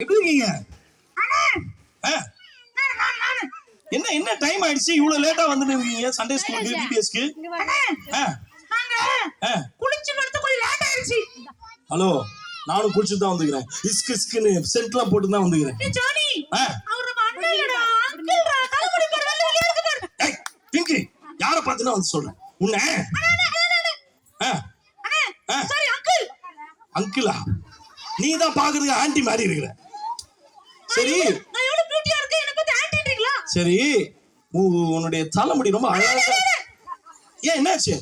எப்படி இருக்கீங்க. என்ன என்ன டைம் ஆயிடுச்சு? இவ்வளவு லேட்டா வந்துட்டு இருக்கீங்க சண்டே ஸ்கூலுக்கு பிபிஎஸ்க்கு குளிச்சு வரது கொஞ்சம் லேட் ஆயிருச்சு. ஹலோ நானும் குளிச்சுட்டு தான் வந்துக்கிறேன் இஸ்கு இஸ்குன்னு சென்ட்லாம் போட்டு தான் வந்துக்கிறேன் ஜானி. அவர் அண்ணன்டா அங்கிள்டா தலைமுடி பாரு வெள்ளை வெள்ளையா இருக்கு பாரு. ஏய் பிங்கி யாரை பார்த்துனா வந்து சொல்றேன் உன்னை? ஆ, அண்ணே ஆ. சாரி அங்கிள் அங்கிளா நீ தான் பாக்குறதுக்கு ஆன்டி மாதிரி இருக்கிற. சரி. சரி. உன்னுடைய தலைமுடி ரொம்ப அழகா ஏன் என்னாச்சு?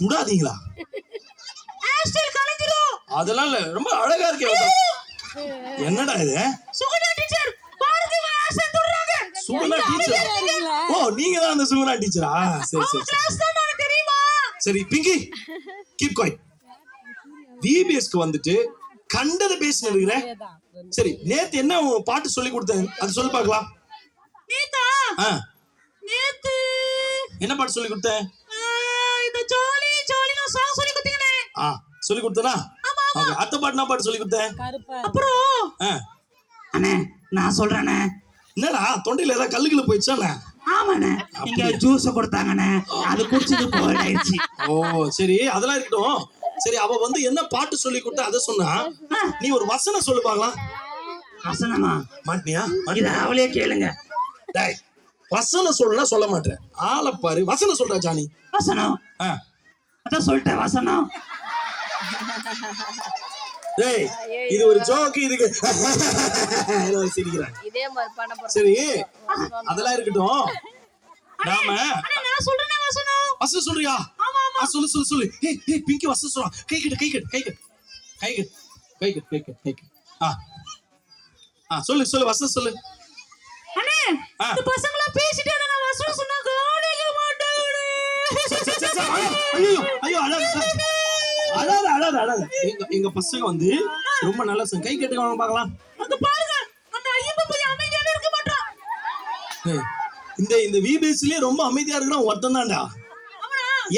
துடாதீங்களா? அதெல்லாம் இல்ல ரொம்ப அழகா இருக்கே என்னடா இது? சுகுணா டீச்சர் ஓ நீங்க தான் அந்த சுகுணா டீச்சரா சரி சரி சரி. பிங்கி கீப் கோய் விபிஎஸ்க்கு வந்துட்டு கண்டதை பேசின இருக்கிற சரி நேத்து என்ன உன் பாட்டு சொல்லி கொடுத்தேன்? அது சொல்லி பார்க்கலாம். நேத்தா? ஆ. நேத்து என்ன பாட்டு சொல்லி கொடுத்தேன்? சொல்லி கொடுத்தனா? அத்தை பாட்டு நான் பாட்டு சொல்லி கொடுத்தேன்? அப்புறம்? ஆ. அண்ணே நான் சொல்றேண்ணே என்னடா தொண்டையில ஏதாவது கல்லுக்குள்ள போயிடுச்சாண்ணே ஆமாண்ணே. இங்க ஜூஸ் கொடுத்தாங்கண்ணே. அது குடிச்சது போல் ஆயிடுச்சு ஓ சரி அதெல்லாம் இருக்கட்டும். சரி அவ வந்து என்ன பாட்டு சொல்லி கொடுத்தா அதை சொன்னா? நீ ஒரு வசனம் சொல்லு பார்க்கலாம். வசனமா? மாட்டினியா? இத அவளே கேளுங்க. டேய் வசனம் சொல்லனா சொல்ல மாட்டேன். ஆளை பாரு. வசனம் சொல்றா ஜானி. வசனம்? ஆ. அதான் சொல்லிட்டேன் வசனம். டேய் இது ஒரு ஜோக்கு இதுக்கு. போறோம். சரி அதெல்லாம் இருக்கட்டும். நாம வசனம். வசனம் சொல்றியா? சொல்லு சொல்லு சொல்லு. ஏய் ஏய் பிங்கி வசனம் சொல்றா. கை கட்டு கை கட்டு கை கட்டு. கை கட்டு கை கட்டு கை கட்டு கை கட்டு. ஆ. ஆ சொல்லு சொல்லு வசனம் சொல்லு. அண்ணே. இந்த பசங்களா பேசிட்டு நான் வசனம் சொன்னா கவனிக்க மாட்டாங்களே ஐயோ, ஐயோ அழாத. அழாத. அழாத அழாத எங்க எங்க பசங்க வந்து ரொம்ப நல்ல சங்க கை கட்டுங்க வாங்க பார்க்கலாம். அங்க பாருங்க அந்த ஐயப்ப பையன் அமைதியாவே இருக்க மாட்டான். இந்த இந்த விபிஎஸ்லயே ரொம்ப அமைதியா இருக்கிறான் ஒருத்தன் தான்டா.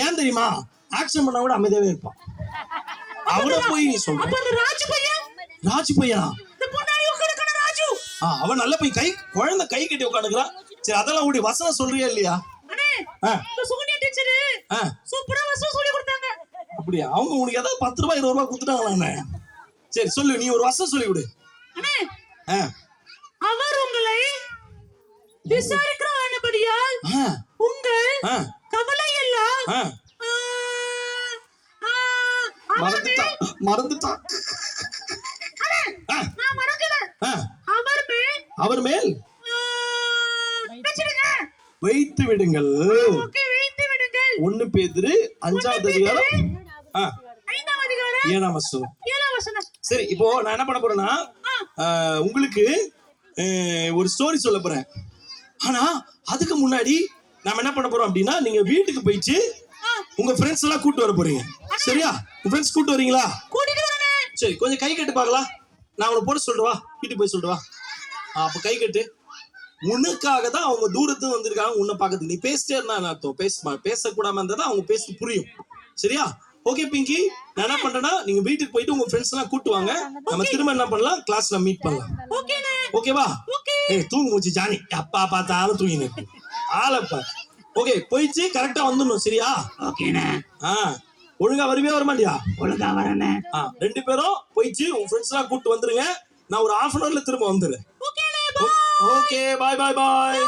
ஏன் தெரியுமா? ஆக்ஷன் பண்ணா கூட அமைதியாவே இருப்பான். அவனை போய் நீ சொல்ற ராஜு பையன்? ராஜு பையனா? ராஜு? ஆ, அவன் நல்ல பையன். கை குழந்தை கை கட்டி உட்காந்துக்கிறான் சரி அதெல்லாம் விடு வசனம் சொல்றியா இல்லையா? சூப்பரா வசனம் சொல்லி கொடுத்தாங்க. அப்படியா? அவங்க உனக்கு ஏதாவது பத்து ரூபாய் இருபது ரூபாய் கொடுத்துட்டாங்களாண்ணே சரி சொல்லு நீ ஒரு வசனம் சொல்லி விடு அவர் உங்களை விசாரிக்கிறபடியால் ஆ, உங்கள் ஆ, கவலை எல்லாம் ஆ. ஆ, ஆ, அவர் மறந்துட்டான் மறந்துட்டான் ஆ, அவர் மேல். வைத்து விடுங்கள். ஒண்ணு பேதிரு அஞ்சாவது அதிகாரம். ஆ, ஏழாம் வசனம். சரி இப்போ நான் என்ன பண்ண போறேன்னா உங்களுக்கு ஒரு ஸ்டோரி சொல்ல போறேன். ஆனா அதுக்கு முன்னாடி நாம என்ன பண்ண போறோம் அப்படின்னா நீங்க வீட்டுக்கு போயிட்டு உங்க ஃப்ரெண்ட்ஸ் எல்லாம் கூட்டு வர போறீங்க. சரியா? உங்க ஃப்ரெண்ட்ஸ் கூட்டு வரீங்களா? சரி கொஞ்சம் கை கட்டு பார்க்கலாம். நான் உனக்கு போட்டு சொல்லிட்டு வா வீட்டுக்கு போய் சொல்லிட்டு வா அப்ப கை கட்டு. உனக்காக தான் அவங்க தூரத்து வந்திருக்காங்க உன்னை பார்க்கறதுக்கு. நீ பேசிட்டே இருந்தா என்ன அர்த்தம்? பேச பேசக்கூடாம இருந்தா தான் அவங்க பேச புரியும். சரியா? ஓகே பிங்கி நான் என்ன பண்றேன்னா நீங்க வீட்டுக்கு போயிட்டு உங்க ஃப்ரெண்ட்ஸ் எல்லாம் கூட்டு வாங்க. நம்ம திரும்ப என்ன பண்ணலாம்? கிளாஸ்ல மீட் பண்ணலாம். ஓகேவா ஓகே ஏய் தூங்கு மூச்சு ஜானி. அப்பா பார்த்தாலும் தூங்கினு ஆளப்பா. ஓகே போயிடுச்சு கரெக்டா வந்துடணும் சரியா? ஓகேண்ணே ஆ. ஒழுங்கா வருவியா வரமாட்டியா? ஒழுங்கா வரனே ஆ ரெண்டு பேரும் போயிடுச்சு உங்க ஃப்ரெண்ட்ஸ் எல்லாம் கூட்டு வந்துருங்க. நான் ஒரு ஹாஃப் அன் ஹவர்ல திரும்ப வந்துடுறேன். ஓகே பாய் பாய் பாய்